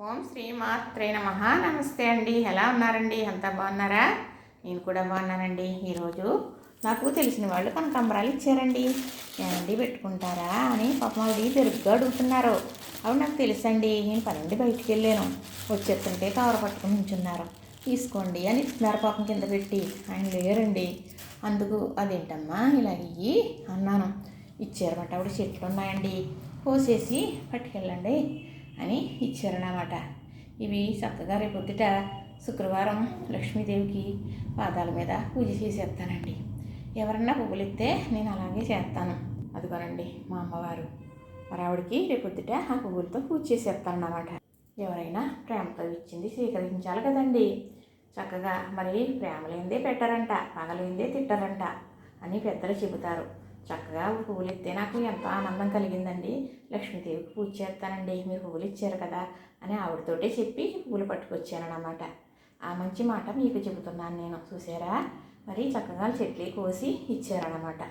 ఓం శ్రీ మాత్రే నమ. నమస్తే అండి. ఎలా ఉన్నారండి? అంతా బాగున్నారా? నేను కూడా బాగున్నానండి. ఈరోజు నాకు తెలిసిన వాళ్ళు కనకాంబరాలు ఇచ్చారండి. ఏమండి పెట్టుకుంటారా అని పాపం అది పెరుగుగా అడుగుతున్నారు. అవి నాకు తెలుసండి. నేను పనండి బయటికి వెళ్ళాను. వచ్చేస్తుంటే కవర్ పట్టుకుని ఉంచున్నారు తీసుకోండి అని ఇస్తున్నారు పాపం కింద పెట్టి. ఆయన లేరండి. అందుకు అదేంటమ్మా ఇలా ఇయ్యి అన్నాను. ఇచ్చారన్నమాట. అప్పుడు చెట్లు ఉన్నాయండి కోసేసి పట్టుకెళ్ళండి. అని ఇచ్చారన్నమాట. ఇవి చక్కగా రేపొద్దుట శుక్రవారం లక్ష్మీదేవికి పాదాల మీద పూజ చేసేస్తానండి. ఎవరన్నా పువ్వులు ఇస్తే నేను అలాగే చేస్తాను. అదిగోనండి మా అమ్మవారు. మరి ఆవిడకి రేపొద్దుట ఆ పువ్వులతో పూజ చేసేస్తాను అన్నమాట ఎవరైనా ప్రేమతో ఇచ్చింది స్వీకరించాలి కదండి. చక్కగా మరి ప్రేమ లేనిదే పెట్టారంట పగలేందే తిట్టారంట అని పెద్దలు చెబుతారు. చక్కగా పువ్వులు ఇస్తే నాకు ఎంతో ఆనందం కలిగిందండి. లక్ష్మీదేవికి పూజ చేస్తానండి. మీరు పువ్వులు ఇచ్చారు కదా అని ఆవిడతోటే చెప్పి పువ్వులు పట్టుకొచ్చానమాట ఆ మంచి మాట మీకు చెబుతున్నాను నేను. చూసారా? మరి చక్కగా చెట్లు కోసి ఇచ్చారనమాట